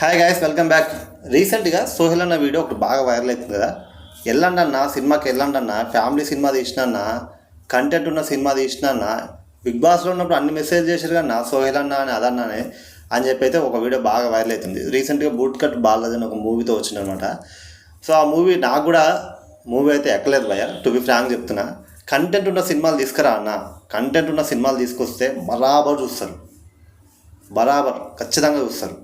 Hi guys welcome back రీసెంట్గా సోహెల్ అన్న video ఒకటి బాగా వైరల్ అవుతుంది కదా. వెళ్ళండి అన్న సినిమాకి వెళ్ళండి అన్న ఫ్యామిలీ సినిమా తీసిన కంటెంట్ ఉన్న సినిమా తీసిన బిగ్ బాస్లో ఉన్నప్పుడు అన్ని మెసేజ్ చేశారు కదా నా సోహెల్ అన్న అని అదన్నానే అని చెప్పి అయితే ఒక వీడియో బాగా వైరల్ అవుతుంది రీసెంట్గా బూట్ కట్ బాలాజీ అని ఒక మూవీతో వచ్చిందనమాట సో ఆ మూవీ నాకు కూడా మూవీ అయితే ఎక్కలేదు భయ టు బి ఫ్రాంక్ చెప్తున్నా. కంటెంట్ ఉన్న సినిమాలు తీసుకురా అన్న. కంటెంట్ ఉన్న సినిమాలు తీసుకొస్తే బరాబర్ చూస్తారు. బరాబర్ ఖచ్చితంగా చూస్తారు.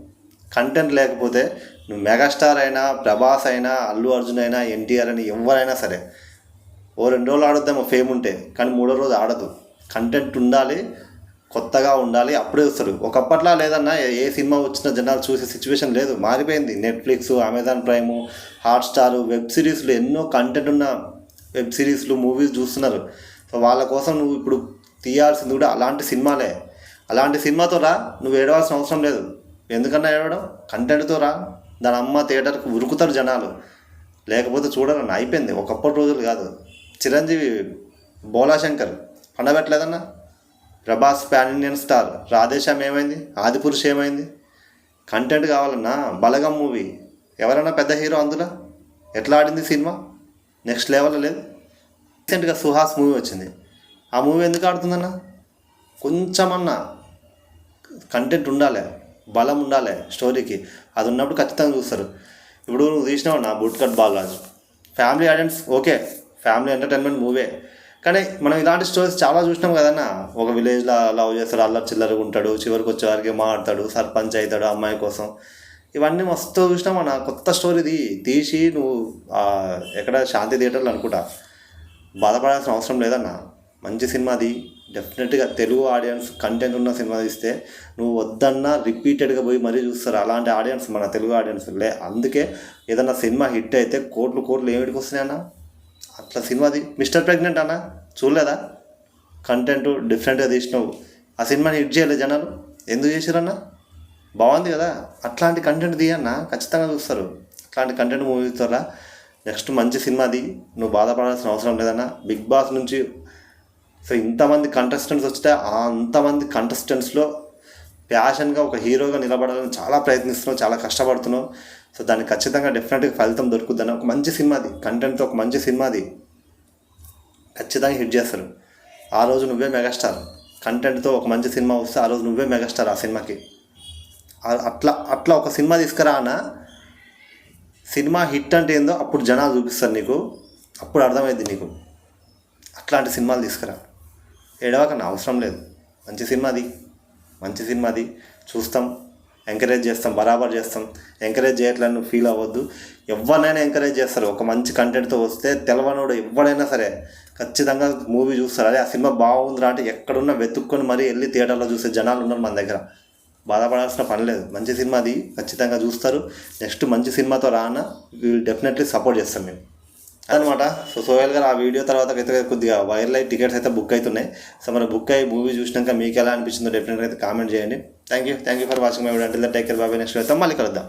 కంటెంట్ లేకపోతే నువ్వు మెగాస్టార్ అయినా ప్రభాస్ అయినా అల్లు అర్జున్ అయినా ఎన్టీఆర్ అని ఎవరైనా సరే. ఓ రెండు రోజులు ఆడొద్దేమో ఫేమ్ ఉంటే. కానీ మూడో రోజు ఆడదు. కంటెంట్ ఉండాలి కొత్తగా ఉండాలి అప్పుడే వస్తారు ఒకప్పట్లా లేదన్నా ఏ- సినిమా వచ్చిన జనాలు చూసే సిచ్యువేషన్ లేదు. మారిపోయింది. Netflix Amazon Prime Hotstar web సిరీస్లు ఎన్నో కంటెంట్ ఉన్న వెబ్ సిరీస్లు మూవీస్ చూస్తున్నారు. సో వాళ్ళ కోసం నువ్వు ఇప్పుడు తీయాల్సింది కూడా అలాంటి సినిమాలే. అలాంటి సినిమాతో రా నువ్వు ఏడవలసిన అవసరం లేదు. ఎందుకన్నా ఏడవడం? కంటెంట్తో రా. దాని అమ్మ థియేటర్కి ఉరుకుతారు జనాలు. లేకపోతే చూడాలన్న అయిపోయింది. ఒకప్పటి రోజులు కాదు. Chiranjeevi Bhola Shankar. పండబెట్టలేదన్నా? Prabhas pan Indian star. Radhe Shyam ఏమైంది? ఆదిపురుష్ ఏమైంది? కంటెంట్ కావాలన్నా? బలగం మూవీ. ఎవరైనా పెద్ద హీరో అందులో? ఎట్లా ఆడింది సినిమా? నెక్స్ట్ లెవెల్ లేదు. రీసెంట్గా సుహాస్ మూవీ వచ్చింది. ఆ మూవీ ఎందుకు ఆడుతుందన్నా? కొంచెమన్నా. కంటెంట్ ఉండాలి. బలం ఉండాలి స్టోరీకి. అది ఉన్నప్పుడు ఖచ్చితంగా చూస్తారు. ఇప్పుడు నువ్వు తీసినావు నా boot cut Balaraju. Family audience okay family entertainment movie. కానీ మనం ఇలాంటి స్టోరీస్ చాలా చూసినాం కదన్నా. ఒక విలేజ్లో లవ్ చేస్తాడు అల్లరి చిల్లరగా ఉంటాడు చివరికి వచ్చేవారికి మాట్లాడతాడు సర్పంచ్ అవుతాడు అమ్మాయి కోసం. ఇవన్నీ మస్తు చూసినాం అన్న. కొత్త స్టోరీది తీసి నువ్వు ఎక్కడ శాంతి థియేటర్లు అనుకుంటా. బాధపడాల్సిన అవసరం లేదన్నా. మంచి సినిమా అది డెఫినెట్గా తెలుగు ఆడియన్స్ కంటెంట్ ఉన్న సినిమా తీస్తే నువ్వు వద్దన్నా రిపీటెడ్గా పోయి మరీ చూస్తారు. అలాంటి ఆడియన్స్ మన తెలుగు ఆడియన్స్ లే. అందుకే ఏదన్నా సినిమా హిట్ అయితే కోట్లు కోట్లు ఏమిటికి వస్తున్నాయన్నా అట్లా సినిమాది. మిస్టర్ ప్రెగ్నెంట్ అన్న? చూడలేదా? కంటెంట్ డిఫరెంట్గా తీసినావు. ఆ సినిమాని హిట్ చేయలేదు జనాలు. ఎందుకు చేసిరన్నా? బాగుంది కదా. అట్లాంటి కంటెంట్ తీయన్న ఖచ్చితంగా చూస్తారు. అట్లాంటి కంటెంట్ మూవీ ద్వారా నెక్స్ట్ మంచి సినిమాది. నువ్వు బాధపడాల్సిన అవసరం లేదన్నా. బిగ్ బాస్ నుంచి సో ఇంతమంది కంటెస్టెంట్స్ వస్తే ఆ అంతమంది కంటెస్టెంట్స్లో ప్యాషన్గా ఒక హీరోగా నిలబడాలని చాలా ప్రయత్నిస్తున్నాం చాలా కష్టపడుతున్నాం. సో దానికి ఖచ్చితంగా డెఫినెట్గా ఫలితం దొరుకుతుందని ఒక మంచి సినిమా అది కంటెంట్తో ఒక మంచి సినిమా అది ఖచ్చితంగా హిట్ చేస్తారు. ఆ రోజు నువ్వే మెగాస్టార్ కంటెంట్తో ఒక మంచి సినిమా వస్తే ఆ రోజు నువ్వే మెగాస్టార్ ఆ సినిమాకి. అట్లా అట్లా ఒక సినిమా తీసుకురా అన్న సినిమా హిట్ అంటే ఏందో అప్పుడు జనాలు చూపిస్తారు నీకు. అప్పుడు అర్థమైంది నీకు. అట్లాంటి సినిమాలు తీసుకురా. ఏడవకన్నా అవసరం లేదు. మంచి సినిమా అది. మంచి సినిమా అది. చూస్తాం. ఎంకరేజ్ చేస్తాం. బరాబర్ చేస్తాం. ఎంకరేజ్ చేయట్లని ఫీల్ అవ్వద్దు. ఎవరినైనా ఎంకరేజ్ చేస్తారు. ఒక మంచి కంటెంట్తో వస్తే తెలవనోడు ఎవడైనా సరే ఖచ్చితంగా మూవీ చూస్తారు. అదే ఆ సినిమా బాగుందిరా అంటే ఎక్కడున్నా వెతుక్కొని మరీ వెళ్ళి థియేటర్లో చూసే జనాలు ఉన్నారు మన దగ్గర. బాధపడాల్సిన పని లేదు. మంచి సినిమా అది. ఖచ్చితంగా చూస్తారు. నెక్స్ట్ మంచి సినిమాతో రానా వీళ్ళు డెఫినెట్లీ సపోర్ట్ చేస్తాం మేము. అనమాట సో సోహెల్ గారు ఆ వీడియో తర్వాత అయితే కొద్దిగా వైరల్ అయ్యి టికెట్స్ అయితే బుక్ అవుతున్నాయి. సో మరి బుక్ అయ్యి మూవీ చూసినాక మీకు ఎలా అనిపించిందో డెఫినెట్గా అయితే కామెంట్ చేయండి. Thank you thank you for watching my video అంటే టేక్ కేర్ బాబాయ్ నెక్స్ట్ అయితే మళ్ళీ కలుద్దాం.